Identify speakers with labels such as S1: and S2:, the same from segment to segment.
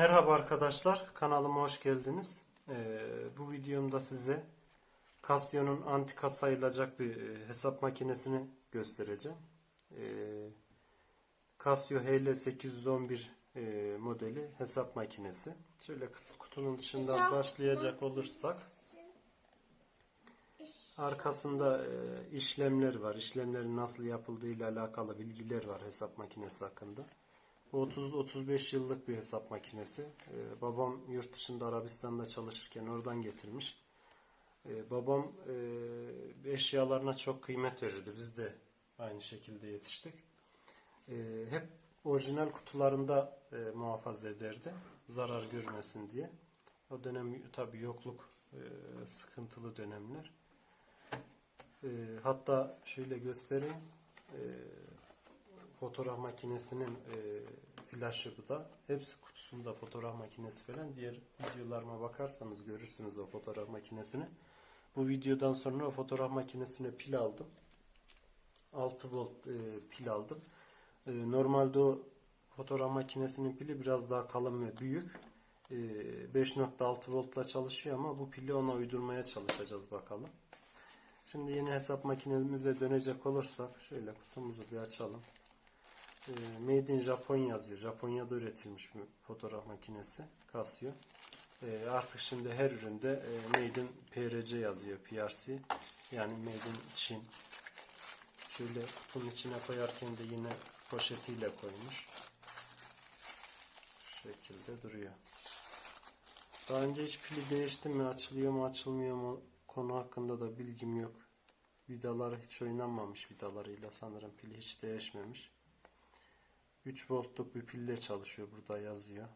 S1: Merhaba arkadaşlar, kanalıma hoş geldiniz. Ee, bu videomda size Casio'nun antika sayılacak bir e, hesap makinesini göstereceğim. Ee, Casio HL811 e, modeli hesap makinesi. Şöyle kut- kutunun dışından başlayacak olursak arkasında e, işlemler var. İşlemlerin nasıl yapıldığı ile alakalı bilgiler var hesap makinesi hakkında. Bu 30-35 yıllık bir hesap makinesi. Ee, babam yurt dışında Arabistan'da çalışırken oradan getirmiş. Ee, babam e, eşyalarına çok kıymet verirdi. Biz de aynı şekilde yetiştik. Ee, hep orijinal kutularında e, muhafaza ederdi. Zarar görmesin diye. O dönem tabii yokluk e, sıkıntılı dönemler. Ee, hatta şöyle göstereyim. Ee, fotoğraf makinesinin e, flaşı bu da. Hepsi kutusunda fotoğraf makinesi falan. Diğer videolarıma bakarsanız görürsünüz o fotoğraf makinesini. Bu videodan sonra o fotoğraf makinesine pil aldım. 6 volt e, pil aldım. E, normalde o fotoğraf makinesinin pili biraz daha kalın ve büyük. E, 5.6 voltla çalışıyor ama bu pili ona uydurmaya çalışacağız bakalım. Şimdi yeni hesap makinemize dönecek olursak şöyle kutumuzu bir açalım. E, Made in Japan yazıyor. Japonya'da üretilmiş bir fotoğraf makinesi. Casio. E, artık şimdi her üründe e, Made in PRC yazıyor. PRC. Yani Made in Çin. Şöyle kutunun içine koyarken de yine poşetiyle koymuş. Şu şekilde duruyor. Daha önce hiç pili değişti mi, açılıyor mu, açılmıyor mu konu hakkında da bilgim yok. Vidaları hiç oynanmamış vidalarıyla sanırım pili hiç değişmemiş. 3 voltluk bir pille çalışıyor burada yazıyor.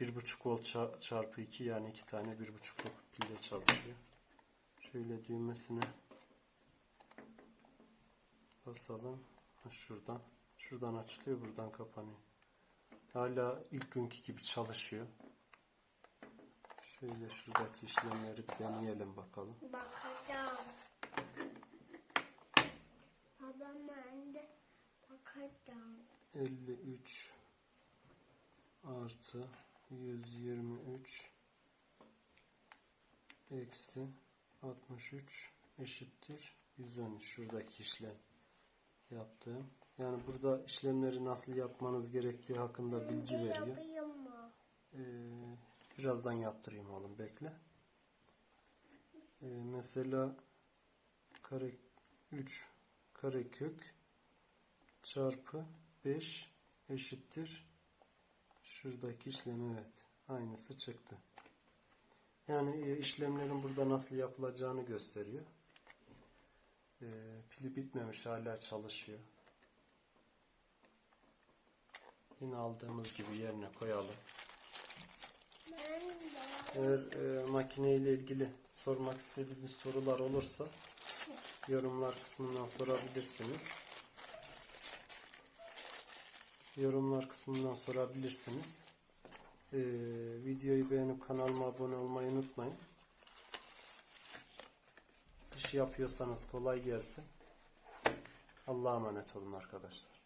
S1: 1.5 volt ça- çarpı 2 yani 2 tane 1.5'luk pille çalışıyor. Şöyle düğmesine basalım. Ha, şuradan. Şuradan açılıyor buradan kapanıyor. Hala ilk günkü gibi çalışıyor. Şöyle şuradaki işlemleri bir deneyelim bakalım.
S2: Bakacağım. Babam ben de bakacağım.
S1: 53 artı 123 eksi 63 eşittir 113 şuradaki işlem yaptığım. Yani burada işlemleri nasıl yapmanız gerektiği hakkında bilgi veriyor. Ee, birazdan yaptırayım oğlum bekle. Ee, mesela kare 3 karekök çarpı 5 eşittir şuradaki işlem evet aynısı çıktı. Yani e, işlemlerin burada nasıl yapılacağını gösteriyor. Ee, pili bitmemiş hala çalışıyor. Yine aldığımız gibi yerine koyalım. Eğer e, makine ile ilgili sormak istediğiniz sorular olursa yorumlar kısmından sorabilirsiniz. Yorumlar kısmından sorabilirsiniz. E, videoyu beğenip kanalıma abone olmayı unutmayın. İş yapıyorsanız kolay gelsin. Allah'a emanet olun arkadaşlar.